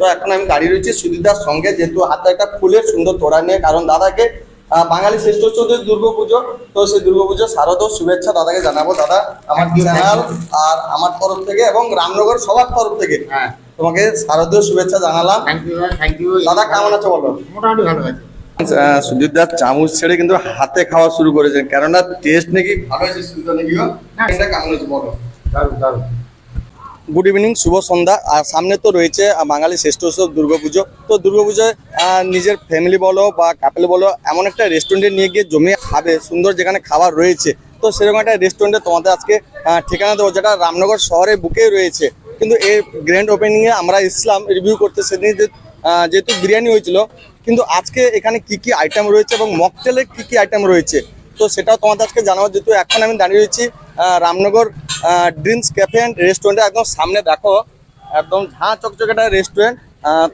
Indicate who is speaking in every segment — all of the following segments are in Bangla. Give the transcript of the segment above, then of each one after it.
Speaker 1: তো এখন আমি দাঁড়িয়ে রয়েছি সুদীদার সঙ্গে যেহেতু হাতে একটা ফুলের সুন্দর তোড়া নিয়ে কারণ দাদাকে বাঙালি শ্রেষ্ঠ চৌধুরী দুর্গাপুজো তো সেই দুর্গাপুজো শারদ শুভেচ্ছা দাদাকে জানাব। দাদা আমার চ্যানেল আর আমার তরফ থেকে এবং রামনগর সবার তরফ থেকে
Speaker 2: হ্যাঁ।
Speaker 1: তোমাকে শারদীয় শুভেচ্ছা জানালাম। দাদা কেমন আছো বলো?
Speaker 2: মোটামুটি ভালো আছে।
Speaker 1: সুদীপ দাস চামচ ছেড়ে কিন্তু হাতে খাওয়া শুরু করেছেন কেননা টেস্ট নাকি ভালো হয়েছে সুদীপ নাকি কেমন হয়েছে বলো?
Speaker 2: দারুণ দারুণ।
Speaker 1: গুড ইভিনিং শুভ সন্ধ্যা। আর সামনে তো রয়েছে বাঙালি শ্রেষ্ঠ উৎসব দুর্গাপুজো। তো দুর্গাপুজোয় নিজের ফ্যামিলি বলো বা কাপেল বলো, এমন একটা রেস্টুরেন্টে নিয়ে গিয়ে জমিয়ে খাবে, সুন্দর যেখানে খাবার রয়েছে। তো সেরকম একটা রেস্টুরেন্টে তোমাদের আজকে ঠিকানা দেবো, যেটা রামনগর শহরের বুকেই রয়েছে। কিন্তু এই গ্র্যান্ড ওপেনিংয়ে আমরা ইসলাম রিভিউ করতে সেদিন যেহেতু বিরিয়ানি হয়েছিল, কিন্তু আজকে এখানে কি কি আইটেম রয়েছে এবং মকটেলে কি কি আইটেম রয়েছে? তো সেটাও তোমাদের আজকে জানাব। যেহেতু এখন আমি দাঁড়িয়ে রয়েছি রামনগর ড্রিমস ক্যাফে অ্যান্ড রেস্টুরেন্টে একদম সামনে, দেখো, একদম ঝাঁ চকচকে একটা রেস্টুরেন্ট।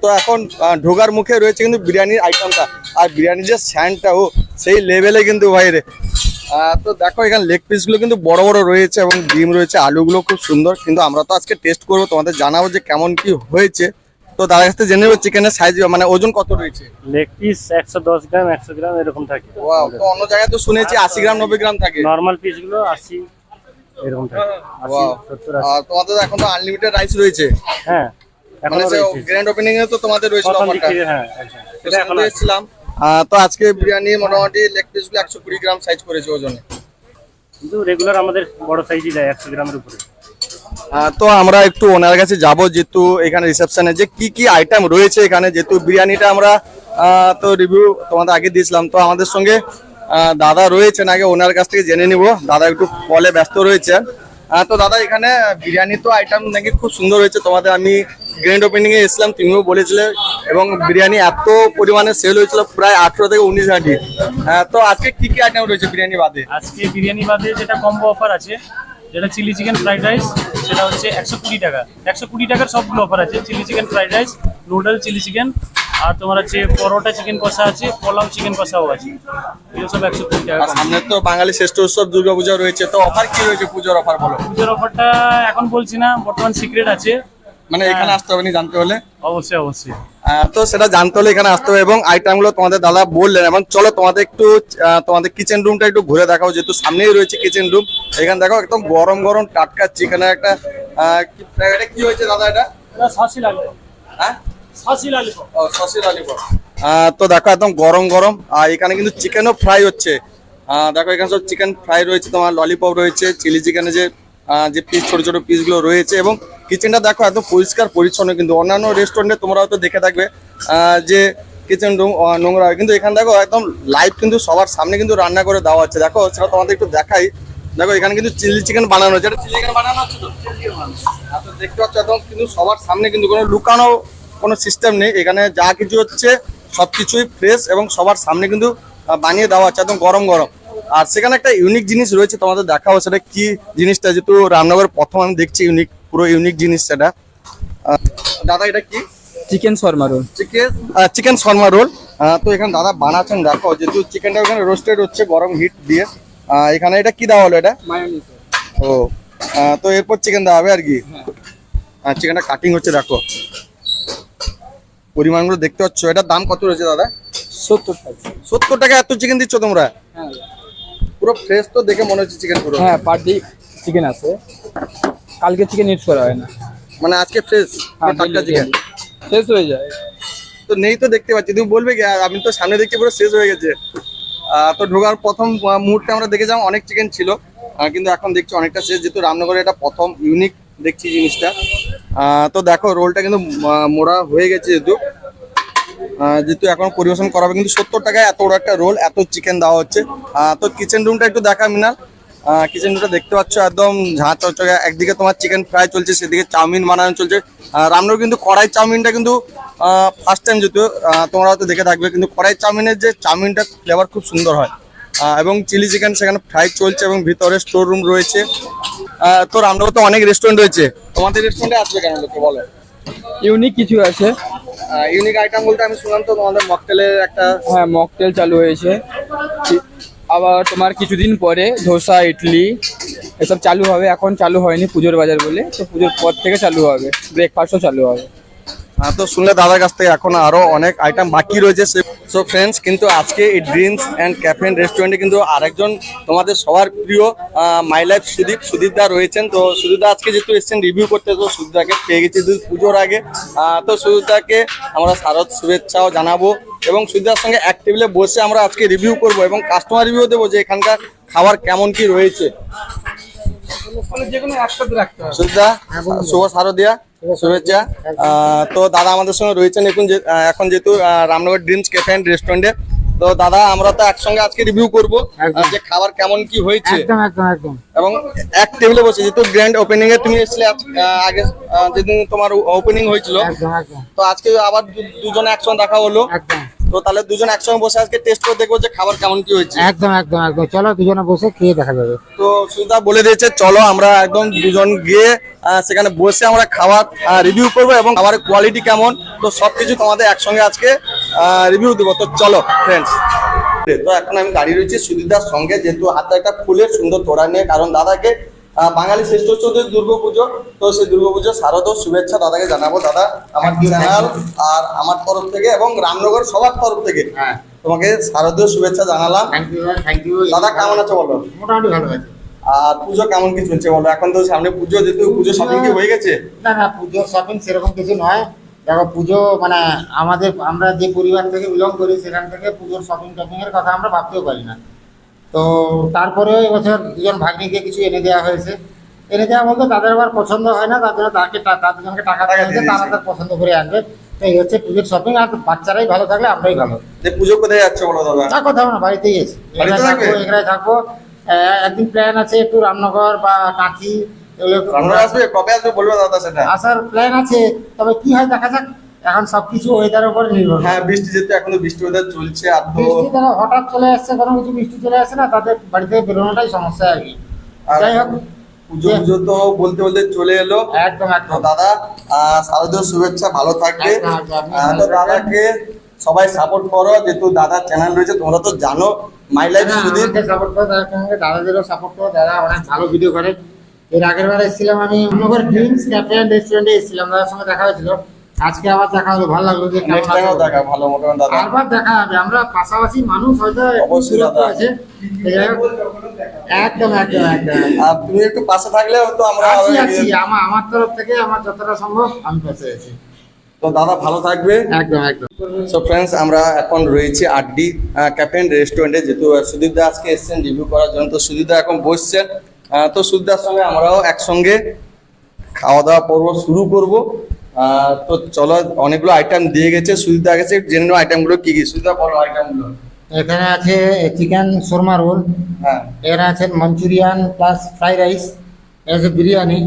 Speaker 1: তো এখন ঢোকার মুখে রয়েছে কিন্তু বিরিয়ানির আইটেমটা আর বিরিয়ানির যে স্যান্ডটা ও, সেই লেভেলে কিন্তু বাইরে তো দেখো, এখানে লেগ পিসগুলো কিন্তু বড় বড় রয়েছে এবং ডিম রয়েছে, আলুগুলো খুব সুন্দর। কিন্তু আমরা তো আজকে টেস্ট করব, তোমাদের জানাব যে কেমন কি হয়েছে। তো দাদার কাছ থেকে জেনে নেব চিকেনের সাইজ মানে ওজন কত রয়েছে?
Speaker 3: লেগ পিস একশো দশ গ্রাম একশো গ্রাম এরকম থাকে।
Speaker 1: Wow, তো অন্য জায়গায় তো শুনেছি আশি গ্রাম নব্বই গ্রাম থাকে।
Speaker 3: নর্মাল পিসগুলো আশি এরকম থাকে। আশি
Speaker 1: আর তোমাদের এখন তো আনলিমিটেড রাইস রয়েছে।
Speaker 3: হ্যাঁ এখনও
Speaker 1: গ্র্যান্ড ওপেনিং এ তো তোমাদের রয়েছে অফারটা
Speaker 3: হ্যাঁ এটা এখন
Speaker 1: এসেছিলাম। তো আজকে বিরিয়ানি মোটামুটি লেগ পিসগুলো একশো কুড়ি গ্রাম সাইজ করেছে ওজনে।
Speaker 3: কিন্তু রেগুলার আমাদের বড় সাইজই যায় একশো গ্রামের উপরে।
Speaker 1: তো আমরা একটু ওনার কাছে যাব যেহেতু এখানে রিসেপশনে যে কি কি আইটেম রয়েছে এখানে, যেহেতু বিরিয়ানিটা আমরা তো রিভিউ তোমাদের আগে দিয়েছিলাম। তো আমাদের সঙ্গে দাদা রয়েছেন আগে, ওনার কাছ থেকে জেনে নিব। দাদা একটু কলে ব্যস্ত রয়েছেন তো দাদা, এখানে বিরিয়ানি তো আইটেম নাকি খুব সুন্দর হয়েছে। তোমাদের আমি গ্র্যান্ড ওপেনিং এ এসলাম তুমিও বলেছিলে। এবং বিরিয়ানি এত পরিমাণে সেল হয়েছিল, প্রায় আঠেরো থেকে উনিশ হাঁটি তো আজকে কি কি আইটেম রয়েছে বিরিয়ানি বাদে?
Speaker 3: আজকে বিরিয়ানি বাদে যেটা কম্বো অফার আছে যেটা চিলি চিকেন ফ্রাইড রাইস সেটা হচ্ছে একশো কুড়ি টাকা। একশো কুড়ি টাকার সবগুলো অফার আছে chilli chicken fried rice noodle chilli chicken আর তোমার হচ্ছে পরোটা চিকেন কষা আছে পোলাও চিকেন কষাও আছে। এগুলো সব একশো কুড়ি টাকা
Speaker 1: সামনে তো বাঙালি শ্রেষ্ঠ উৎসব দুর্গা পূজা রয়েছে তো অফার কি রয়েছে পুজোর অফার বলো?
Speaker 3: পুজোর অফারটা এখন বলছি না বর্তমান সিক্রেট আছে।
Speaker 1: মানে এখানে আসতে হবে নি জানতে হলে?
Speaker 3: অবশ্যই অবশ্যই।
Speaker 1: তো সেটা জানতে হলে এখানে আসতে হবে এবং আইটেমগুলো তোমাদের দাদা বললেন। এবং চলো তোমাদের একটু তোমাদের কিচেন রুমটা একটু ঘুরে দেখাও যেহেতু সামনেই রয়েছে কিচেন রুম এখানে দেখো একদম গরম গরম টাটকা চিকেনের একটা কি- হয়েছে দাদা এটা?
Speaker 3: লাগবে
Speaker 1: হ্যাঁ?
Speaker 3: সাসি লাগবে
Speaker 1: ও, তো দেখো একদম গরম গরম। আর এখানে কিন্তু চিকেনও ফ্রাই হচ্ছে। দেখো এখানে সব চিকেন ফ্রাই রয়েছে তোমার ললিপপ রয়েছে চিলি চিকেনের যে যে পিস ছোট ছোট পিসগুলো রয়েছে এবং কিচেনটা দেখো একদম পরিষ্কার পরিচ্ছন্ন কিন্তু। অন্যান্য রেস্টুরেন্টে তোমরা হয়তো দেখে থাকবে যে কিচেন রুম নোংরা। হয় কিন্তু এখানে দেখো একদম লাইভ কিন্তু সবার সামনে কিন্তু রান্না করে দেওয়া হচ্ছে। দেখো সেটা তোমাদের একটু দেখাই। দেখো এখানে কিন্তু চিলি চিকেন বানানো হচ্ছে। এটা চিলি চিকেন বানানো হচ্ছে তো? দেখতে পাচ্ছ একদম কিন্তু সবার সামনে কিন্তু কোনো লুকানো কোনো সিস্টেম নেই। এখানে যা কিছু হচ্ছে সব কিছুই ফ্রেশ এবং সবার সামনে কিন্তু বানিয়ে দেওয়া হচ্ছে একদম গরম গরম। আর সেখানে একটা ইউনিক জিনিস রয়েছে তোমাদের দেখাও সেটা কি জিনিসটা? যেহেতু রামনগর প্রথম আমি দেখছি ইউনিক পুরো ইউনিক জিনিস সেটা। দাদা এটা কি?
Speaker 4: Chicken shawarma roll
Speaker 1: chicken chicken shawarma roll তো এখানে দাদা বানাচ্ছেন দেখো যেহেতু চিকেনটা ওখানে রোস্টেড হচ্ছে গরম হিট দিয়ে। এখানে এটা কি দেওয়া হলো এটা? ও তো এরপর চিকেন দেওয়া হবে আর কি? চিকেনটা কাটিং হচ্ছে দেখো। পরিমাণগুলো দেখতে পাচ্ছ এটার দাম কত রয়েছে দাদা?
Speaker 4: সত্তর টাকা।
Speaker 1: সত্তর টাকা এত চিকেন দিচ্ছ তোমরা?
Speaker 4: হ্যাঁ।
Speaker 1: পুরো ফ্রেশ তো দেখে মনে হচ্ছে চিকেন পুরো।
Speaker 4: হ্যাঁ পার ডে চিকেন আছে। কালকে চিকেন ইউজ করা হয় না।
Speaker 1: মানে আজকে ফ্রেশ
Speaker 4: হ্যাঁ
Speaker 1: টাটকা চিকেন
Speaker 4: শেষ হয়ে যায়।
Speaker 1: তো নেই তো দেখতে পাচ্ছি তুমি বলবে কি আর আমি তো সামনে দেখছি পুরো শেষ হয়ে গেছে। তো ঢোকার প্রথম মুহূর্তে আমরা দেখে দেখেছিলাম অনেক চিকেন ছিল কিন্তু এখন দেখছি অনেকটা শেষ যেহেতু রামনগরে এটা প্রথম ইউনিক দেখছি জিনিসটা। আহ, তো দেখো রোলটা কিন্তু মোড়া হয়ে গেছে যেহেতু। যেহেতু এখন পরিবেশন করা হবে কিন্তু সত্তর টাকায় এত বড় একটা রোল এত চিকেন দেওয়া হচ্ছে। তো কিচেন রুমটা একটু দেখা মিনাল। কিচেন রুমটা দেখতে পাচ্ছ একদম ঝাঁ চকচকে। একদিকে তোমার চিকেন ফ্রাই চলছে সেদিকে চাউমিন বানানো চলছে। রামনগর কিন্তু কড়াই চাউমিনটা কিন্তু ফার্স্ট টাইম যেহেতু তোমরা হয়তো দেখে থাকবে কিন্তু কড়াই চাউমিনের যে চাউমিনটা ফ্লেভার খুব সুন্দর হয়। এবং চিলি চিকেন সেখানে ফ্রাই চলছে এবং ভিতরে স্টোর রুম রয়েছে। তো রামনগর তো অনেক রেস্টুরেন্ট রয়েছে। তোমাদের রেস্টুরেন্টে আসবে কেন লোকে বলো?
Speaker 4: ইউনিক কিছু আছে।
Speaker 1: ইউনিক আইটেম বলতে আমি শুনলাম তো তোমাদের মকটেলের একটা
Speaker 4: হ্যাঁ মকটেল চালু হয়েছে। আবার তোমার কিছুদিন পরে ধোসা ইডলি এসব চালু হবে। এখন চালু হয়নি পুজোর বাজার বলে তো পুজোর পর থেকে চালু হবে। ব্রেকফাস্টও চালু হবে।
Speaker 1: হ্যাঁ, তো শুনলে দাদার কাছ থেকে এখন আরও অনেক আইটেম বাকি রয়েছে। সে সো ফ্রেন্ডস কিন্তু আজকে এই ড্রিঙ্কস অ্যান্ড ক্যাফেন রেস্টুরেন্টে কিন্তু আরেকজন তোমাদের সবার প্রিয় মাই লাইফ সুদীপ সুদীপ দা রয়েছেন। তো সুদীপ দা আজকে যেহেতু এসছেন রিভিউ করতে তো সুদীপ দাকে পেয়ে গেছি। পুজোর আগে তো সুদীপ দাকে আমরা শারদ শুভেচ্ছাও জানাব। এবং সুদীপ সঙ্গে এক টেবিলে বসে আমরা আজকে রিভিউ করব এবং কাস্টমার রিভিউ দেবো যে এখানকার খাবার কেমন কি রয়েছে। শুভ শারদিয়া শুভেচ্ছা। তো দাদা আমাদের সঙ্গে রয়েছেন এখন যে এখন যেহেতু রামনগর ড্রিমস ক্যাফে অ্যান্ড রেস্টুরেন্টে তো দাদা আমরা তো একসঙ্গে আজকে রিভিউ করব যে খাবার কেমন কি হয়েছে।
Speaker 2: একদম একদম একদম।
Speaker 1: এবং এক টেবিলে বসে যেহেতু গ্র্যান্ড ওপেনিং এ তুমি এসেছিলে আগে যেদিন তোমার ওপেনিং হয়েছিল। তো আজকে আবার দুজনে একসঙ্গে দেখা হলো।
Speaker 2: একদম।
Speaker 1: তো তাহলে দুজন একসঙ্গে বসে আজকে টেস্ট করে দেখব যে খাবার কেমন কি হয়েছে।
Speaker 2: একদম একদম একদম। চলো দুজনে বসে খেয়ে দেখা যাবে।
Speaker 1: তো সুদা বলে দিয়েছে চলো আমরা একদম দুজন গিয়ে সেখানে বসে আমরা খাবার রিভিউ করব এবং খাবারের কোয়ালিটি কেমন। তো সবকিছু তোমাদের একসঙ্গে আজকে রিভিউ দেবো। তো চলো ফ্রেন্ডস তো এখন আমি গাড়ি রয়েছি সুদীদার সঙ্গে যেহেতু হাতে একটা ফুলের সুন্দর তোড়া নিয়ে কারণ দাদাকে বাঙালি শ্রেষ্ঠ হচ্ছে ওদের দুর্গাপুজো। তো সেই দুর্গাপুজো শারদ শুভেচ্ছা দাদাকে জানাব। দাদা আমার চ্যানেল আর আমার তরফ থেকে এবং রামনগর সবার তরফ থেকে
Speaker 2: হ্যাঁ।
Speaker 1: তোমাকে শারদীয় শুভেচ্ছা জানালাম। দাদা কেমন আছো বলো?
Speaker 2: মোটামুটি ভালো আছে।
Speaker 1: আর পুজো কেমন কি চলছে বলো? এখন তো সামনে পুজো যেহেতু পুজো শপিং কি হয়ে গেছে?
Speaker 2: না না পুজোর শপিং সেরকম কিছু নয়। দেখো পুজো মানে আমাদের আমরা যে পরিবার থেকে বিলং করি সেখান থেকে পুজোর শপিং টপিং এর কথা আমরা ভাবতেও পারি না। তো তারপরেও এবছর দুজন ভাগ্নিকে কিছু এনে দেওয়া হয়েছে। এনে দেওয়া বলতে তাদের আবার পছন্দ হয় না তার জন্য তাকে দুজনকে টাকা দেওয়া তারা তার পছন্দ করে আনবে। এই হচ্ছে পুজোর শপিং আর বাচ্চারাই ভালো থাকলে আমরাই ভালো।
Speaker 1: পুজো কোথায় যাচ্ছে বলো দাদা?
Speaker 2: না কোথাও না বাড়িতেই আছি।
Speaker 1: বাড়িতে
Speaker 2: এখানে
Speaker 1: থাকবে?
Speaker 2: একদিন প্ল্যান আছে একটু রামনগর বা কাঁথি এগুলো
Speaker 1: আসবে? কবে আসবে বলবে দাদা সেটা।
Speaker 2: আসার প্ল্যান আছে তবে কি হয় দেখা যাক। এখন সবকিছু ওয়েদারের উপরে নির্ভর
Speaker 1: হ্যাঁ বৃষ্টি যেহেতু এখনও বৃষ্টি ওদের চলছে আর তো
Speaker 2: বৃষ্টি দেখো হঠাৎ চলে আসছে কোনো কিছু বৃষ্টি চলে আসে না তাদের বাড়ি থেকে বেরোনোটাই সমস্যা আর কি। যাই হোক
Speaker 1: পুজো পুজো তো বলতে বলতে চলে এলো।
Speaker 2: একদম একদম।
Speaker 1: দাদা শারদীয় শুভেচ্ছা ভালো থাকবে। তো দাদাকে সবাই সাপোর্ট করো যেহেতু দাদার চ্যানেল রয়েছে তোমরা তো জানো মাই লাইফ সুদীপ
Speaker 2: সাপোর্ট করো তাদের সঙ্গে দাদাদেরও সাপোর্ট করো দাদা অনেক ভালো ভিডিও করে। এর আগের বার এসেছিলাম আমি অন্যবার ড্রিমস ক্যাফে অ্যান্ড রেস্টুরেন্টে এসেছিলাম দাদার সঙ্গে দেখা হয়েছিল। আজকে আবার দেখা হলো ভালো লাগল যে কেমন
Speaker 1: নেক্সট টাইমও দেখা ভালো মোটামুটি দাদা।
Speaker 2: আরবার দেখা হবে আমরা পাশাপাশি মানুষ হয়তো
Speaker 1: অবশ্যই দাদা।
Speaker 2: আছে। একদম একদম একদম।
Speaker 1: আর তুমি একটু পাশে থাকলে তো আমরা
Speaker 2: আছি আছি আমার আমার তরফ থেকে আমার যতটা সম্ভব আমি পাশে আছি।
Speaker 1: তো দাদা ভালো থাকবে।
Speaker 2: একদম একদম।
Speaker 1: সো ফ্রেন্ডস আমরা এখন রয়েছি আড্ডি ক্যাফে রেস্টুরেন্টে যেহেতু সুদীপ দা আজকে এসেছেন রিভিউ করার জন্য তো সুদীপ দা এখন বসছেন। তো সুদীপ দার সঙ্গে আমরাও একসঙ্গে খাওয়া দাওয়া পর্ব শুরু করব। তো চলো অনেকগুলো আইটেম দিয়ে গেছে। সুজিতা গেছে জেনে নেব আইটেমগুলো কি কি। সুবিধা বলো আইটেমগুলো
Speaker 2: এখানে আছে চিকেন শর্মা রোল
Speaker 1: হ্যাঁ।
Speaker 2: এখানে আছে মঞ্চুরিয়ান প্লাস ফ্রাইড রাইস আছে বিরিয়ানি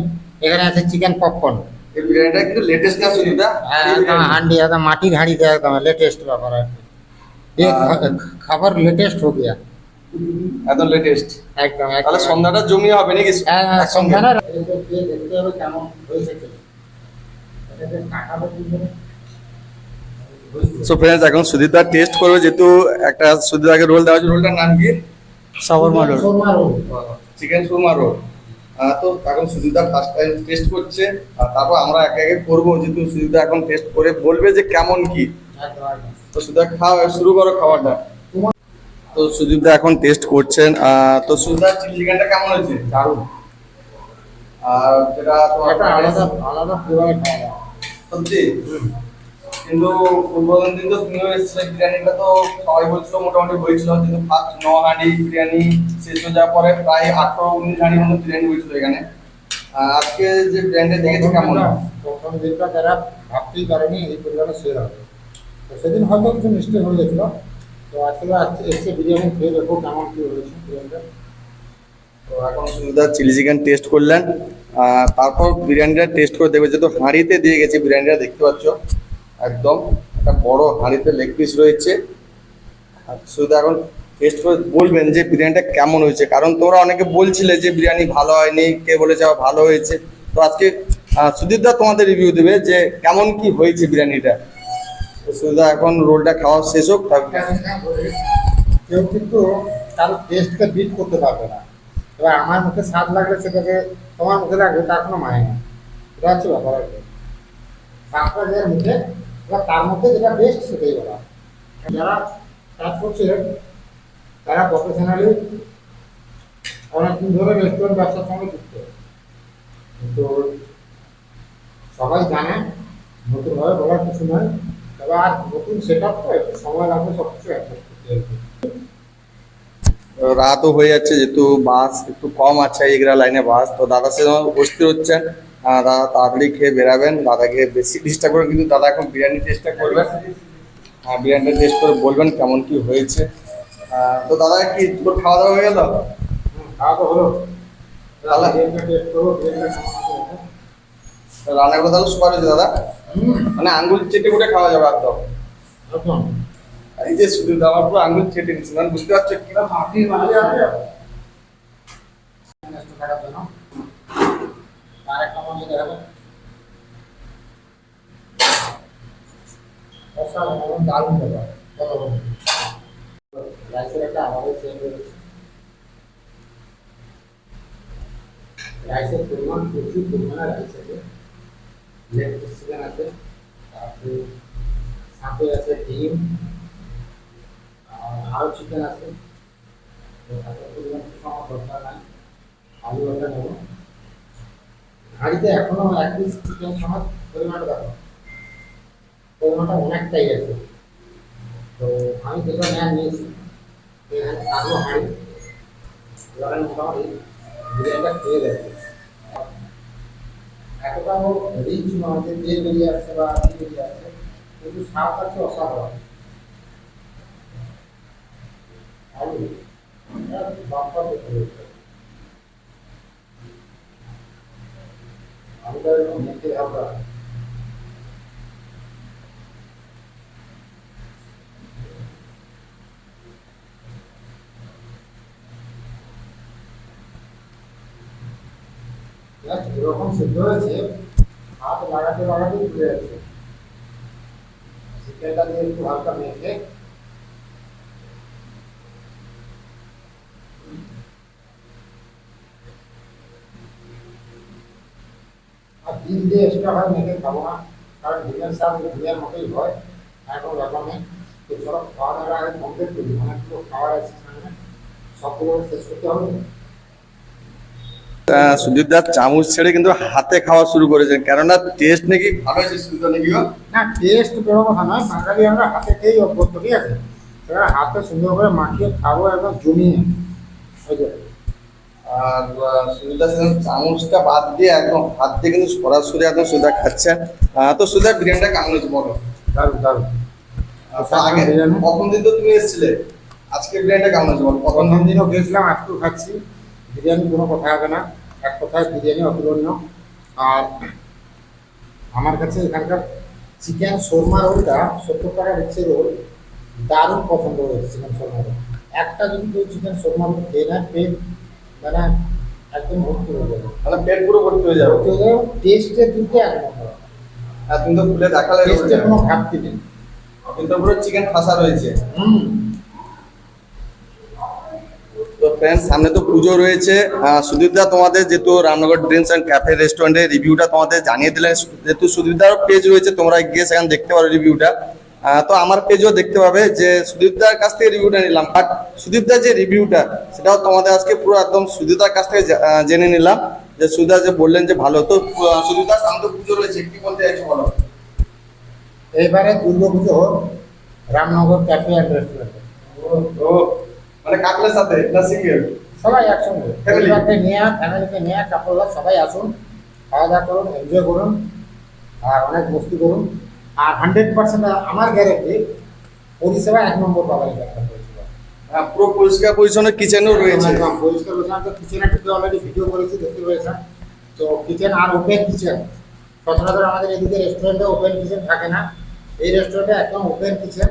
Speaker 2: এখানে আছে চিকেন পপকর্ন
Speaker 1: এই বিরিয়ানিটা কিন্তু লেটেস্ট না সুজিতা?
Speaker 2: হ্যাঁ হান্ডি একদম মাটির হাঁড়িতে একদম লেটেস্ট ব্যাপার আর কি। খাবার লেটেস্ট হয়ে গিয়া
Speaker 1: একদম লেটেস্ট
Speaker 2: একদম
Speaker 1: তাহলে সন্ধ্যাটা জমি হবে নাকি?
Speaker 2: হ্যাঁ, হ্যাঁ সন্ধ্যাটা দেখতে হবে কেমন হয়েছে।
Speaker 1: সো ফ্রেন্ডস এখন সুদীপ দা টেস্ট করবে যেহেতু একটা সুদীপ রোল দেওয়া হয়েছে। রোলটার নাম কি?
Speaker 4: Shawarma roll
Speaker 1: chicken shawarma roll তো এখন সুজিতা ফার্স্ট টাইম টেস্ট করছে আর তারপর আমরা একে একে করব যেহেতু সুজিতা এখন টেস্ট করে বলবে যে কেমন কি। তো সুজিতা খাওয়া শুরু করো খাবারটা। তো সুদীপদা এখন টেস্ট করছেন আহ, তো সুজিতা চিলি চিকেনটা কেমন হয়েছে?
Speaker 2: দারুণ।
Speaker 1: আর যেটা তোমার
Speaker 2: একটা আলাদা আলাদা ফ্লেভার খাওয়া।
Speaker 1: সত্যি? কিন্তু পূর্বদিন দিন তো তুমিও এসেছিলে বিরিয়ানিটা তো সবাই বলছিল মোটামুটি হয়েছিল কিন্তু ফার্স্ট ন হাঁড়ি বিরিয়ানি শেষ হয়ে যাওয়ার পরে প্রায় আঠারো উনিশ হাঁড়ি মতো বিরিয়ানি হয়েছিল এখানে। আজকে যে বিরিয়ানিটা দেখেছি কেমন?
Speaker 2: প্রথম দিনটা যারা ভাবতেই পারেনি এই পরিমাণে শেয়ার হবে। তো সেদিন হয়তো কিছু মিস্টেক হয়ে গেছিল। তো আজকে এসে বিরিয়ানি খেয়ে দেখো কেমন কি হয়েছে বিরিয়ানিটা।
Speaker 1: তো এখন চিলি চিকেন টেস্ট করলেন। তারপর বিরিয়ানিটা টেস্ট করে দেখবে যেহেতু হাঁড়িতে দিয়ে গেছে বিরিয়ানিটা দেখতে পাচ্ছ? একদম একটা বড় হাঁড়িতে লেগ পিস রয়েছে। আর শুধু এখন টেস্ট করে বলবেন যে বিরিয়ানিটা কেমন হয়েছে। কারণ তোমরা অনেকে বলছিলে যে বিরিয়ানি ভালো হয়নি কে বলেছে ভালো হয়েছে। তো আজকে আহ, সুদীপ দা তোমাদের রিভিউ দেবে যে কেমন কি হয়েছে বিরিয়ানিটা। তো সুদীপ এখন রোলটা খাওয়া শেষ হোক
Speaker 2: কেউ কিন্তু তার টেস্টকে বিট করতে পারবে না। এবার আমার মুখে স্বাদ লাগলে সেটাকে তোমার মুখে লাগবে তার কোনো মানে না। এটা হচ্ছে ব্যাপার আর কি। পাঁচটা মধ্যে এবার তার মধ্যে যেটা বেস্ট সেটাই বলা। যারা কাজ করছিলেন তারা প্রফেশনালি অনেকদিন ধরে রেস্টুরেন্ট ব্যবসার সঙ্গে যুক্ত। কিন্তু সবাই জানে, নতুনভাবে বলার কিছু নয় তবে আর নতুন সেট আপ তো একটু সময় লাগবে সব কিছু অ্যাডজাস্ট করতে
Speaker 1: রাতও হয়ে যাচ্ছে যেহেতু বাস একটু কম আছে এগরা লাইনে বাস। তো দাদা সে উপস্থিত হচ্ছেন। দাদা তাড়াতাড়ি খেয়ে বেরাবেন দাদাকে বেশি ডিস্টার্ব করে কিন্তু দাদা এখন বিরিয়ানি টেস্টটা করবেন। হ্যাঁ বিরিয়ানিটা টেস্ট করে বলবেন কেমন কি হয়েছে। তো দাদা কি তোর খাওয়া দাওয়া হয়ে গেল?
Speaker 2: খাওয়া তো হলো।
Speaker 1: তাহলে
Speaker 2: বিরিয়ানিটা টেস্ট করব বিরিয়ানিটা কেমন আছে দেখো।
Speaker 1: রান্না করে তাহলে সুপার হয়েছে দাদা? মানে আঙ্গুল চেটে করে খাওয়া যাবে একদম এই যে শুধু আমার পুরো আঙ্গুল চেটে নিচ্ছে মানে বুঝতে পারছ কি
Speaker 2: এটা মাটির মাঝে আছে টেস্ট করার জন্য আর একটা মনে দেখাবো অসাধারণ দারুণ ব্যাপার চলো বন্ধু। রাইসের একটা আলাদা চেঞ্জ হয়েছে রাইসের পরিমাণ প্রচুর পরিমাণে রাইস আছে লেগ চিকেন আছে তারপরে সাথে আছে ডিম আর আরও চিকেন আছে তো এত পরিমাণ কিছু আমার দরকার নাই আলু একটা নেব হাঁড়িতে এখনও এক পিস চিকেন সমেত পরিমাণটা দেখো পরিমাণটা অনেকটাই আছে তো আমি যেটা নেওয়া নিয়েছি এখানে আলু হাঁড়ি এবার আমি মোটামুটি বিরিয়ানিটা খেয়ে দেখছি এতটাও রিচ নয় যে তেল বেরিয়ে আসছে বা কি বেরিয়ে আসছে কিন্তু স্বাদ আছে অসাধারণ আলু এটা বাম্পার দেখতে হচ্ছে আলুটা এরকম সিদ্ধ হয়েছে হাত লাগাতে লাগাতে ঘুরে যাচ্ছে চিকেনটা দিয়ে একটু হালকা মেখে ডিম দিয়ে এক্সট্রা ভাবে মেখে খাব না? কারণ ডিমের স্বাদ ডিমের মতোই হয়। আর কোনো ব্যাপার নেই। তো চলো খাওয়া দাওয়ার আগে কমপ্লিট করি। অনেকগুলো খাবার আছে সামনে সবগুলো শেষ করতে হবে।
Speaker 1: সুদীপ দাস চামচ ছেড়ে কিন্তু হাতে খাওয়া শুরু করেছেন। কেননা টেস্ট নাকি ভালো হয়েছে সুদীপ দা নাকি?
Speaker 2: না টেস্ট বড় কথা নয়। বাঙালি আমরা হাতে খেয়েই অভ্যস্ত ঠিক আছে? হাতে সুন্দর করে মাখিয়ে খাব একদম জমিয়ে।
Speaker 1: আর সুদীপ চামচটা বাদ দিয়ে একদম হাত দিয়ে কিন্তু সরাসরি একদম সুদা খাচ্ছেন আহ, তো সুদা বিরিয়ানিটা কেমন হয়েছে বলো?
Speaker 2: দারুণ দারুণ।
Speaker 1: আগে? প্রথম দিন তো তুমি এসেছিলে। আজকে বিরিয়ানিটা কেমন হয়েছে বলো? প্রথম
Speaker 2: প্রথম
Speaker 1: দিন
Speaker 2: দিনও গেছিলাম আজকেও খাচ্ছি। বিরিয়ানি কোনো কথা হবে না। এক কথায় বিরিয়ানি অতুলনীয়। আর আমার কাছে এখানকার চিকেন শোরমা রোলটা সত্তর টাকা দিচ্ছে রোল। দারুণ পছন্দ হয়েছে চিকেন শোরমা রোল। একটা যদি কেউ চিকেন শোরমা রোল খেয়ে নেয় পেট মানে একদম ভর্তি হয়ে যাবে।
Speaker 1: মানে পেট পুরো ভর্তি হয়ে যাবে।
Speaker 2: ভর্তি যাবে এক নম্বর
Speaker 1: আর তুমি তো খুলে দেখালে
Speaker 2: টেস্টে কোনো ঘাটতি নেই।
Speaker 1: কিন্তু পুরো চিকেন ফাঁসা রয়েছে।
Speaker 2: হুম।
Speaker 1: তো ফ্রেন্ডস সামনে তো পুজো রয়েছে। সুদীপদা তোমাদের যেহেতু রামনগর ড্রিঙ্কস অ্যান্ড ক্যাফে রেস্টুরেন্টের রিভিউটা তোমাদের জানিয়ে দিলেন যেহেতু সুদীপদার পেজ রয়েছে তোমরা গিয়ে সেখানে দেখতে পারো রিভিউটা তো আমার পেজও দেখতে পাবে যে সুদীপদার কাছ থেকে রিভিউটা নিলাম। বাট সুদীপদার যে রিভিউটা সেটাও তোমাদের আজকে পুরো একদম সুদীপদার কাছ থেকে জেনে নিলাম যে সুদীপদা যে বললেন যে ভালো। তো আহ, সুদীপদার সামনে পুজো রয়েছে কি বলতে চাইছো বলো?
Speaker 2: এবারে দুর্গাপুজো হোক রামনগর ক্যাফে অ্যান্ড রেস্টুরেন্টে
Speaker 1: ও মানে কাকলের সাথে না সিঙ্গেল
Speaker 2: সবাই একসঙ্গে? পরিবারকে নিয়ে ফ্যামিলিকে নিয়ে কাপড়রা সবাই আসুন খাওয়া দাওয়া করুন এনজয় করুন আর অনেক মস্তি করুন। আর হান্ড্রেড পার্সেন্ট আমার গ্যারেন্টি পরিষেবা এক নম্বর পাবেন একটা
Speaker 1: আহ, পুরো পরিষ্কার পরিচ্ছন্ন কিচেনও রয়েছে।
Speaker 2: একদম পরিষ্কার পরিচ্ছন্ন তো কিচেনে ঢুকে অলরেডি ভিডিও করেছি দেখতে পেয়েছেন। তো কিচেন আর ওপেন কিচেন সচরাচর আমাদের এদিকে রেস্টুরেন্টে ওপেন কিচেন থাকে না। এই রেস্টুরেন্টে একদম ওপেন কিচেন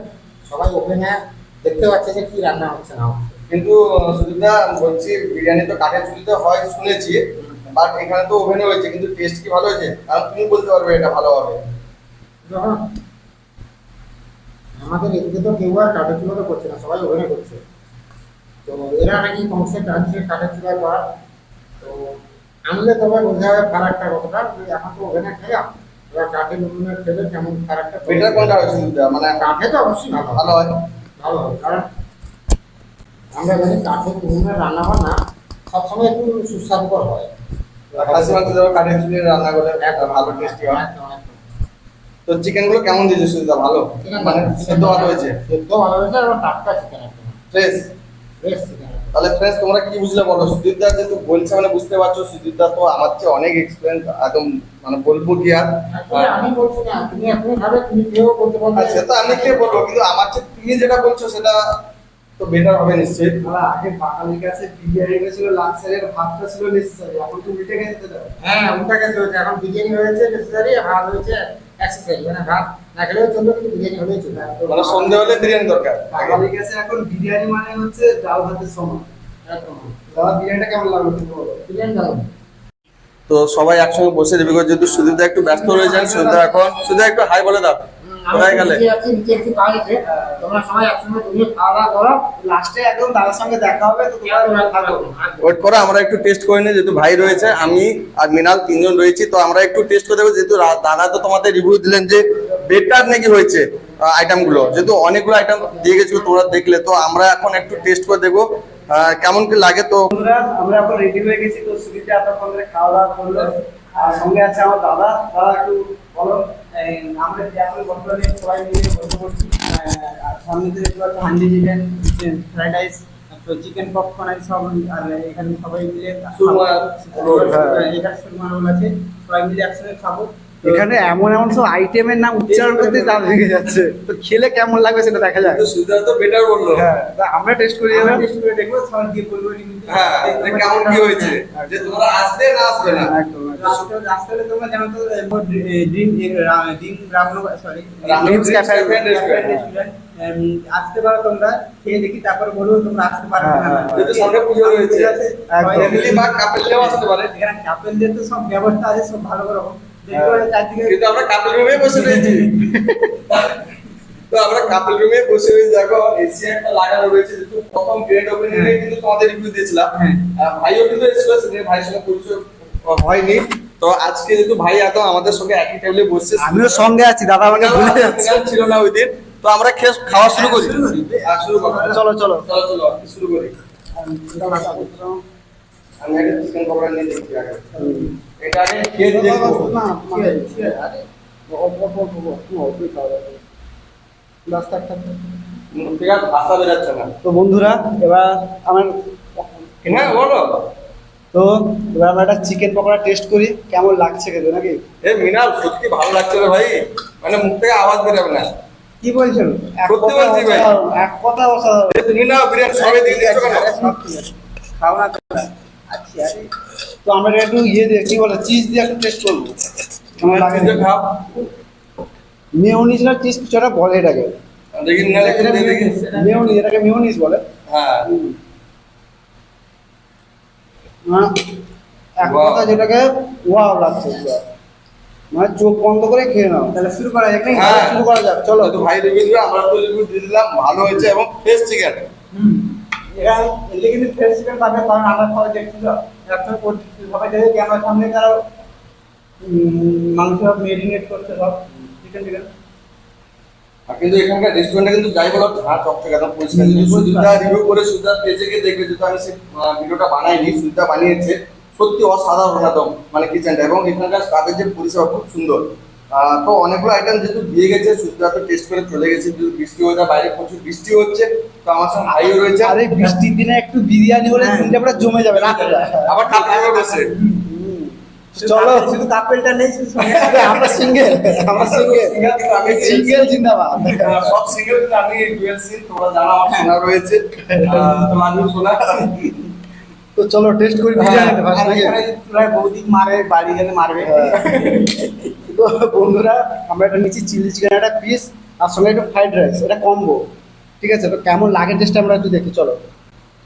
Speaker 2: সবাই ওপেনে দেখতে পাচ্ছে যে কি রান্না হচ্ছে না
Speaker 1: কিন্তু সুদীপদা বলছি বিরিয়ানি তো কাঠের চুলিতে হয় শুনেছি। বাট এখানে তো ওভেনে হয়েছে কিন্তু টেস্ট কি ভালো হয়েছে? কারণ তুমি বলতে পারবে এটা ভালো হবে।
Speaker 2: আমাদের এদিকে তো কেউ আর করছে না সবাই করছে। তো এরা নাকি করার তো আনলে তবে বোঝা যাবে ফারাকটা কতটা? এখন তো খেলাম। এবার খেলে কেমন
Speaker 1: বেটার কোনটা মানে
Speaker 2: কাঠে তো অবশ্যই ভালো
Speaker 1: ভালো হয়।
Speaker 2: ভালো হয় কারণ আমরা জানি কাঠের উনুনে রান্না বান্না সবসময় একটু সুস্বাদুকর হয়।
Speaker 1: খাসি মাংস যখন কাঠের চুলে রান্না করে একটা ভালো টেস্টি হয়। তো চিকেনগুলো কেমন দিয়েছে সুবিধা ভালো? মানে সেদ্ধ ভালো হয়েছে?
Speaker 2: সেদ্ধ ভালো হয়েছে আর টাটকা চিকেন একদম।
Speaker 1: ফ্রেশ
Speaker 2: বেশ চিকেন
Speaker 1: তাহলে ফ্রেন্ডস তোমরা কি বুঝলে বলো? সুদীপদা যেহেতু বলছে মানে বুঝতে পারছ সুদীপদা তো আমার চেয়ে অনেক এক্সপিরিয়েন্স একদম মানে বলব কি আর?
Speaker 2: আমি বলছি না তুমি এখনই ভাবে তুমি কেউ বলতে পারবে।
Speaker 1: সে তো আমি কে বলব কিন্তু আমার চেয়ে তুমি যেটা বলছো সেটা তো বেটার হবে নিশ্চয়ই।
Speaker 5: আমরা আগে বাঙালির কাছে বিরিয়ানিটা ছিল লাক্সারির ভাতটা ছিল নেসেসারি এখন তো উল্টে গেছে তো।
Speaker 2: হ্যাঁ ওটা গেছে হয়েছে এখন বিরিয়ানি হয়েছে নেসেসারি ভাত হয়েছে মানে ভাত না খেলেও চলবে কিন্তু বিরিয়ানি হলেই চলবে।
Speaker 1: মানে সন্ধে হলে বিরিয়ানি দরকার।
Speaker 5: বাঙালির কাছে এখন বিরিয়ানি মানে হচ্ছে ডাল ভাতের সমান। দাদা বিরিয়ানিটা কেমন লাগল তুমি বলো?
Speaker 2: বিরিয়ানি দারুণ।
Speaker 1: তো সবাই একসঙ্গে বসে দেবে যেহেতু সুদীপদা একটু ব্যস্ত রয়েছেন সুদীপদা এখন সুদীপদা একটু হাই বলে দাও। কোথায় গেলে।
Speaker 2: নিচে আছি নিচে একটু কাজ আছে তোমরা সবাই একসঙ্গে তুমি খাওয়া দাওয়া করো।
Speaker 5: লাস্টে একদম দাদার সঙ্গে দেখা হবে তো তোমরা
Speaker 1: ওয়েট করো আমরা একটু টেস্ট করে নিই যেহেতু ভাই রয়েছে আমি আর মিনাল তিনজন রয়েছি তো আমরা একটু টেস্ট করে দেবো যেহেতু দাদা তো তোমাদের রিভিউ দিলেন যে বেটার নাকি হয়েছে আইটেমগুলো। যেহেতু অনেকগুলো আইটেম দিয়ে গেছিল তোমরা দেখলে তো আমরা এখন একটু টেস্ট করে দেখব আহ, কেমন কি লাগে তো?
Speaker 5: আমরা এখন রেডি হয়ে গেছি তো সুবিধা খাওয়া দাওয়া করল। আর সঙ্গে আছে আমার দাদা দাদা একটু বলো। আমরা এখন বর্তমানে সবাই মিলে গল্প করছি আর সামনে থেকে একটু একটা হান্ডি চিকেন ফ্রাইড রাইস তো চিকেন পপকর্ন আছে সব আর এখানে সবাই মিলে
Speaker 1: হ্যাঁ।
Speaker 5: এখানে সুরমা রোল আছে। সবাই মিলে একসঙ্গে খাব। তো-
Speaker 6: এখানে এমন এমন সব আইটেমের নাম উচ্চারণ করতে দাঁত ভেঙে যাচ্ছে তো খেলে কেমন লাগবে সেটা দেখা
Speaker 1: সুবিধা তো বেটার বলল
Speaker 6: হ্যাঁ আমরা টেস্ট করি
Speaker 5: আমরা
Speaker 6: এবার
Speaker 5: taste করে দেখব সবাই বলব
Speaker 1: হ্যাঁ কেমন কি হয়েছে যে তোমরা আসবে না আসবে না
Speaker 6: একদম
Speaker 5: তোমরা জানো তো ড্রিম ড্রিম রামনো সরি। আসতে পারো তোমরা খেয়ে দেখি তারপর বলব তোমরা আসতে পারো
Speaker 6: হ্যাঁ, হ্যাঁ।
Speaker 1: যেহেতু সামনে পুজো রয়েছে।
Speaker 5: ঠিক আছে?
Speaker 6: একদম।
Speaker 5: সবাই
Speaker 1: ফ্যামিলি বা কাপেলও আসতে পারে
Speaker 5: এখানে কাপেলদের তো সব ব্যবস্থা আছে সব ভালো রকম
Speaker 1: কিন্তু আমরা কাপেল রুমে বসে রয়েছি। তো আমরা কাপেল রুমে বসে রয়েছি। দেখো এসি একটা লাগানো রয়েছে যেহেতু প্রথম গ্রেড ওপেনিং এ কিন্তু তোমাদের রিভিউ দিয়েছিলাম।
Speaker 5: হ্যাঁ।
Speaker 1: ভাইও কিন্তু এসেছিল ভাইয়ের সঙ্গে পরিচয় হয়নি। তো আজকে যেহেতু ভাই এত আমাদের সঙ্গে একই টেবিলে বসছে
Speaker 6: আমিও সঙ্গে আছি দাদা আমাকে ভুলে যাচ্ছে।
Speaker 1: ছিল না ওই দিন। তো আমরা খেয়ে খাওয়া শুরু করি। শুরু করো।
Speaker 6: চলো চলো।
Speaker 1: চলো চলো শুরু করি। আমি একটা চিকেন পকোড়া নিয়ে আগে। এটা দেখব
Speaker 6: না মানে অল্প অল্প অল্প অল্প
Speaker 1: ভাষা বেরোচ্ছে না
Speaker 6: তো বন্ধুরা এবার আমার
Speaker 1: হ্যাঁ বলো।
Speaker 6: তো এবার আমরা একটা চিকেন পকোড়া টেস্ট করি। কেমন লাগছে খেতে নাকি?
Speaker 1: এ মিনাল সত্যি ভালো লাগছে রে ভাই। মানে মুখ থেকে আওয়াজ বেরোবে না।
Speaker 6: কি বলছেন? এক
Speaker 1: সত্যি
Speaker 6: কথা
Speaker 1: বলছি ভাই।
Speaker 6: এক কথা অসাধারণ।
Speaker 1: তুমি না বিরিয়ানি সবাই দিকে দিচ্ছ কেন?
Speaker 6: খাও না আচ্ছা। তো আমরা একটু ইয়ে দিয়ে কি বলে চিজ দিয়ে একটু টেস্ট করব।
Speaker 1: খাও।
Speaker 6: মেয়নিজ না চিজ কিছু একটা বলে এটাকে। মেয়নিজ এটাকে মেয়নিজ বলে।
Speaker 1: হ্যাঁ।
Speaker 6: না, এক কথা যেটাকে ওয়াও লাগছে মানে চোখ বন্ধ করে খেয়ে নাও।
Speaker 5: তাহলে শুরু করা যাক
Speaker 1: হ্যাঁ।
Speaker 6: শুরু করা যাক চলো।
Speaker 1: তো ভাই রিভিউ আমরা তো রিভিউ দিয়ে দিলাম ভালো হয়েছে এবং ফ্রেশ চিকেন
Speaker 5: হুম। ফ্রেশ পাবে কারণ আমরা দেখছিল করছি সবাই দেখে ক্যামেরার সামনে তারা মাংস মেরিনেট করছে সব। চিকেন
Speaker 1: আর কিন্তু এখানকার রেস্টুরেন্টে কিন্তু যাই বলো ঝাঁ চকচকে একদম পরিষ্কার। যদি সুবিধা রিভিউ করে সুবিধা গিয়ে দেখবে যেহেতু আমি সেই ভিডিওটা বানাইনি সুবিধা বানিয়েছে। সত্যি অসাধারণ একদম মানে কিচেনটা এবং এখানকার স্টাফের যে পরিষেবা খুব সুন্দর। তো অনেকগুলো আইটেম যেহেতু দিয়ে গেছে টেস্ট করে চলে গেছে যেহেতু বৃষ্টি হয়ে যায় বাইরে প্রচুর বৃষ্টি হচ্ছে তো আমার সঙ্গে ভাইও রয়েছে।
Speaker 6: আরে বৃষ্টির দিনে একটু বিরিয়ানি হলে
Speaker 5: হ্যাঁ।
Speaker 6: দিনটা পুরো জমে যাবে যায়
Speaker 1: আবার কাপড়ে বসে।
Speaker 6: চলো।
Speaker 5: শুধু কাপেলটা নেই শুধু
Speaker 6: আমরা সিঙ্গেল আমরা সিঙ্গেল
Speaker 1: আমি
Speaker 6: সিঙ্গেল জিন্দাবাদ।
Speaker 1: সব সিঙ্গেল কিন্তু আমি ডুয়েল সিন তোমরা জানো আমার শোনা রয়েছে। তো আমি শোনা
Speaker 6: তো চলো টেস্ট করি বিরিয়ানিটা ফার্স্ট
Speaker 5: বৌদি মারে বাড়ি গেলে মারবে।
Speaker 6: তো বন্ধুরা আমরা একটা নিচ্ছি চিলি চিকেন একটা পিস আর সঙ্গে একটু ফ্রাইড রাইস এটা কম্বো ঠিক আছে? তো কেমন লাগে টেস্ট আমরা একটু দেখি চলো।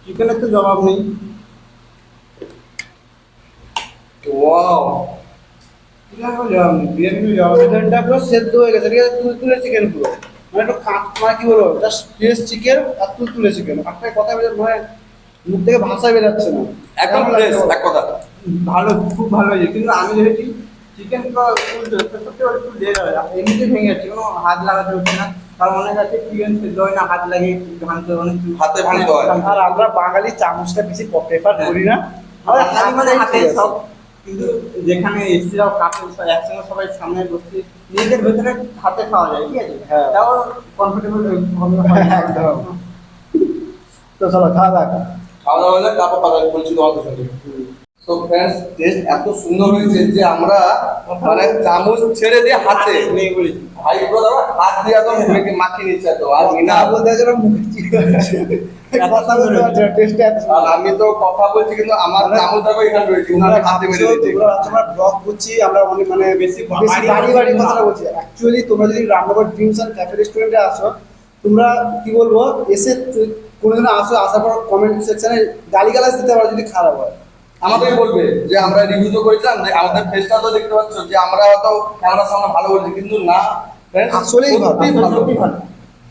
Speaker 5: চিকেনের তো জবাব নেই।
Speaker 1: ওয়াও
Speaker 6: চিকেনটা পুরো সেদ্ধ হয়ে গেছে ঠিক আছে? চিকেন পুরো। মানে একটু কাঁচ মানে কি বলব জাস্ট ফ্রেশ চিকেন আর তুলতুলে চিকেন কথা বেরো মানে মুখ থেকে ভাষা বেরোচ্ছে না।
Speaker 1: একদম ফ্রেশ এক কথা।
Speaker 5: ভালো খুব ভালো হয়েছে। কিন্তু আমি ভেবেছি চিকেন তুলতে একটু হয়। এমনিতে ভেঙে যাচ্ছে কোনো হাত লাগাতে হচ্ছে না। কারণ অনেক আছে চিকেন সেদ্ধ হয় না হাত লাগে ভাঙতে অনেক
Speaker 1: হাতে ভাঙতে হয়।
Speaker 6: আর আমরা বাঙালি চামচটা বেশি প্রেফার করি না। আমরা
Speaker 5: মানে হাতে সব কিন্তু যেখানে এসিরাও কাপড় একসঙ্গে সবাই সামনে বসে নিজেদের ভেতরে হাতে খাওয়া যায় ঠিক আছে?
Speaker 6: হ্যাঁ।
Speaker 5: তাও কমফোর্টেবল
Speaker 6: একদম। তো চলো খাওয়া দাওয়া
Speaker 1: খাওয়া দাওয়া হলে তারপর কথা বলছি তোমাদের সঙ্গে তো ফ্রেন্ডস টেস্ট এত সুন্দর হয়েছে যে আমরা মানে চামচ ছেড়ে দিয়ে হাতে
Speaker 5: নেই বলেছি
Speaker 1: ভাই ব্রাদার হাত দিয়ে একদম মেখে মাখিয়ে নিচ্ছে তো আর মিনা
Speaker 6: বলতে।
Speaker 1: আমি তো কথা বলছি কিন্তু আমার
Speaker 6: মানে
Speaker 1: চামচ দেখো এখানে রয়েছে। কিন্তু হাতে মেরে
Speaker 6: ভাবছ,
Speaker 1: দিচ্ছি
Speaker 6: তোমরা ভাবছ আমরা ব্লগ করছি আমরা অনেক মানে বেশি
Speaker 5: বাড়ি
Speaker 6: বাড়ি বলছি। অ্যাকচুয়ালি তোমরা যদি রামনগর ড্রিমস অ্যান্ড ক্যাফে রেস্টুরেন্টে আসো তোমরা কি বলব এসে কোনোদিন আসো আসার পর কমেন্ট সেকশনে গালিগালাজ দিতে পারো যদি খারাপ হয়।
Speaker 1: আমাদেরকে বলবে যে আমরা রিভিউ তো করেছিলাম যে আমাদের ফেসটা তো দেখতে পাচ্ছ যে আমরা হয়তো ক্যামেরার সামনে ভালো বলছি কিন্তু না
Speaker 6: আসলেই ভালো,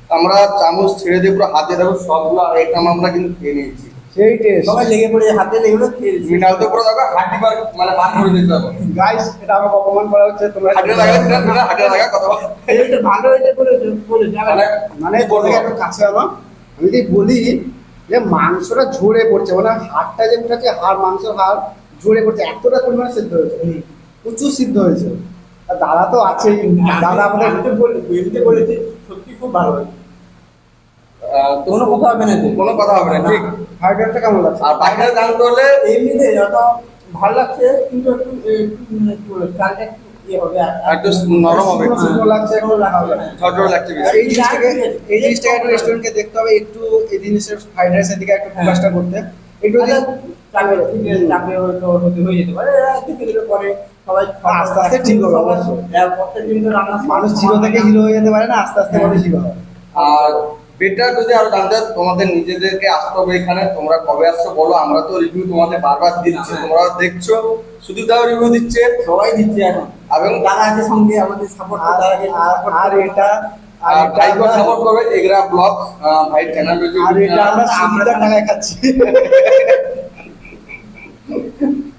Speaker 1: আমরা চামচ ছেড়ে দিয়ে পুরো হাতে দেখো সবগুলো আর একটা আমরা কিন্তু খেয়ে নিয়েছি।
Speaker 6: সেই টেস্ট
Speaker 5: সবাই লেগে পড়ে হাতে লেগে খেয়েছি
Speaker 1: মিনাল তো পুরো দেখো হাড্ডি বার মানে বার করে দিতে হবে
Speaker 6: গাইস এটা আমাকে অপমান করা হচ্ছে তোমরা
Speaker 1: হাড্ডি লাগা মিনাল মিনাল লাগা কথা বল।
Speaker 5: এটা ভালো বলেছে
Speaker 1: মানে
Speaker 6: মানে কাছে আনো। আমি যদি বলি যে মাংসটা ঝরে পড়ছে মানে হাড়টা যে উঠেছে হাড় মাংসের হাড় ঝরে পড়ছে এতটা পরিমাণে সিদ্ধ হয়েছে। প্রচুর সিদ্ধ হয়েছে। আর দাদা তো আছেই। দাদা আমাদের
Speaker 5: এমনিতে বলেছি সত্যি খুব ভালো হয়েছে। কোনো কথা হবে না
Speaker 1: কোনো কথা হবে না ঠিক।
Speaker 6: ফ্রাইড কেমন লাগছে?
Speaker 1: আর বাইরে জানতে হলে
Speaker 5: এমনিতে যত ভালো লাগছে কিন্তু একটু একটু মানে একটু
Speaker 1: একটু নরম হবে।
Speaker 6: শুকনো শুকনো লাগছে একটু রাখা হবে।
Speaker 1: ঝড় ঝড় লাগছে
Speaker 6: আর এই জিনিসটাকে এই জিনিসটাকে একটু রেস্টুরেন্টকে দেখতে হবে একটু এই জিনিসের ফ্রাইড রাইসের দিকে একটু ফোকাসটা করতে। একটু যদি
Speaker 5: চাপে থেকে চাপে হয়তো হতে হয়ে যেতে পারে। এরা কিছু কিছু পরে সবাই
Speaker 6: আস্তে আস্তে ঠিক হবে, অবশ্যই।
Speaker 5: এরা প্রত্যেকদিন তো রান্না
Speaker 6: মানুষ জিরো থেকে হিরো হয়ে যেতে পারে না আস্তে আস্তে মানুষ হিরো হয়
Speaker 1: আর বেটার যদি আরও জানতে তোমাদের নিজেদেরকে আসতে হবে এখানে। তোমরা কবে আসছো বলো আমরা তো রিভিউ তোমাদের বারবার দিচ্ছি।
Speaker 5: হ্যাঁ।
Speaker 1: তোমরা দেখছ শুধু তাও রিভিউ দিচ্ছে।
Speaker 5: সবাই দিচ্ছে এখন।
Speaker 1: এবং
Speaker 5: যারা আছে সঙ্গে আমাদের সাপোর্ট
Speaker 6: আর আর- এটা আর
Speaker 1: ভাইকে সাপোর্ট করবে এগরা ব্লগ ভাই চ্যানেল রয়েছে
Speaker 6: আর এটা আমরা
Speaker 5: আমরা-
Speaker 6: টাকায় খাচ্ছি।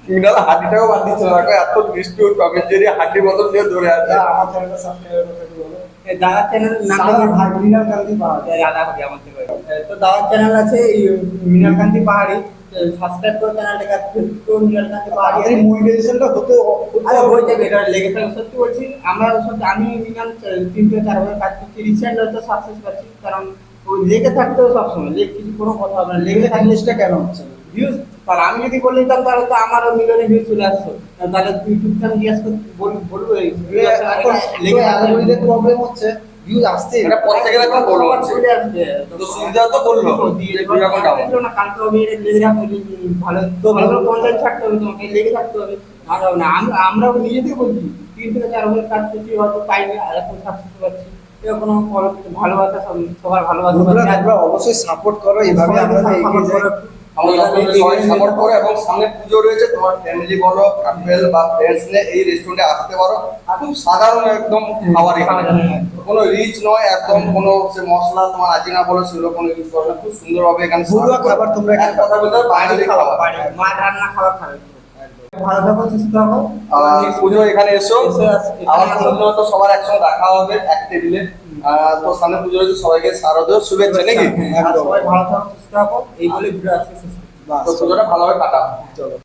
Speaker 1: মিনাল হাঁটিটাও বাদ দিচ্ছে না। এত বিস্কুট টমের জেরি হাঁটি মতন দিয়ে ধরে আছে
Speaker 6: আমার চ্যানেলটা সাবস্ক্রাইব করতে বলো।
Speaker 5: দাদা চ্যানেল নামটা
Speaker 6: দাদা ভাই মৃণাল কান্তি পাহাড়।
Speaker 5: দাদা হবে আমার তো দাদার চ্যানেল আছে মিনালকান্তি পাহাড়ি। সাবস্ক্রাইব করে চ্যানেলটাকে পাহাড়ি
Speaker 6: আমাদের মনিটাইজেশনটা হতে
Speaker 5: আরে হয়ে যাবে এটা লেগে থাকলে সত্যি বলছি আমরা সত্যি আমি মিনিমাম তিন থেকে চার বছর কাজ করছি রিসেন্ট হয়তো সাকসেস পাচ্ছি কারণ ওই লেগে থাকতে সবসময় লেগে কিছু কোনো কথা হবে না লেগে থাকলে
Speaker 6: কেন হচ্ছে
Speaker 5: ভিউজ আর আমি যদি বলে দিতাম তাহলে তো আমারও মিলিয়নে ভিউজ চলে আসতো। তাহলে ইউটিউব চ্যানেল জিজ্ঞেস বলব লেগে
Speaker 6: প্রবলেম হচ্ছে। ভিউজ আসছে
Speaker 1: এটা প্রত্যেকের একটা বড়
Speaker 5: সবার
Speaker 1: আছে
Speaker 5: চলে আসবে
Speaker 1: তো সুবিধা তো বলল
Speaker 5: দিয়ে
Speaker 1: যে দুই রকম দাম।
Speaker 5: দিলো না কালকে হবে লেগে থাকতে ভালো তো ভালো ভালো কন্টেন্ট ছাড়তে হবে তোমাকে লেগে থাকতে হবে। আর না আমরা আমরাও নিজেদের বলছি তিন থেকে চার বছর কাজ করছি হয়তো পাইনি আর এখন সাকসেস পাচ্ছি কোনো ভালোবাসা সব- সবার ভালোবাসা
Speaker 6: অবশ্যই সাপোর্ট করো এইভাবে আমরা এগিয়ে যাই।
Speaker 5: করো।
Speaker 1: আমরা আপনাদের সবাই সাপোর্ট করে এবং সামনে পুজো রয়েছে। তোমার ফ্যামিলি বলো কাপেল বা ফ্রেন্ডস নিয়ে এই রেস্টুরেন্টে আসতে পারো। খুব সাধারণ একদম খাবার এখানে। কোনো রিচ নয় একদম কোনো সে মশলা তোমার আজিনা বলো সেগুলো কোনো ইউজ করো খুব সুন্দরভাবে এখানে
Speaker 6: ঘরোয়া খাবার তোমরা
Speaker 1: এক কথা বলতে
Speaker 5: মা রান্না খাবার খাবে। ভালো থাকো সুস্থ থাকো
Speaker 1: পুজো এখানে এসো আমার
Speaker 5: আসো।
Speaker 1: তো সবার একসঙ্গে দেখা হবে এক টেবিলে। তো সামনে পুজো রয়েছে সবাইকে শারদীয় শুভেচ্ছা নাকি?
Speaker 5: আর সবাই ভালো থাকো সুস্থ থাকো। এই বলে ভিডিও আজকে শেষ
Speaker 1: তো পুজোটা ভালোভাবে কাটা
Speaker 6: চলো।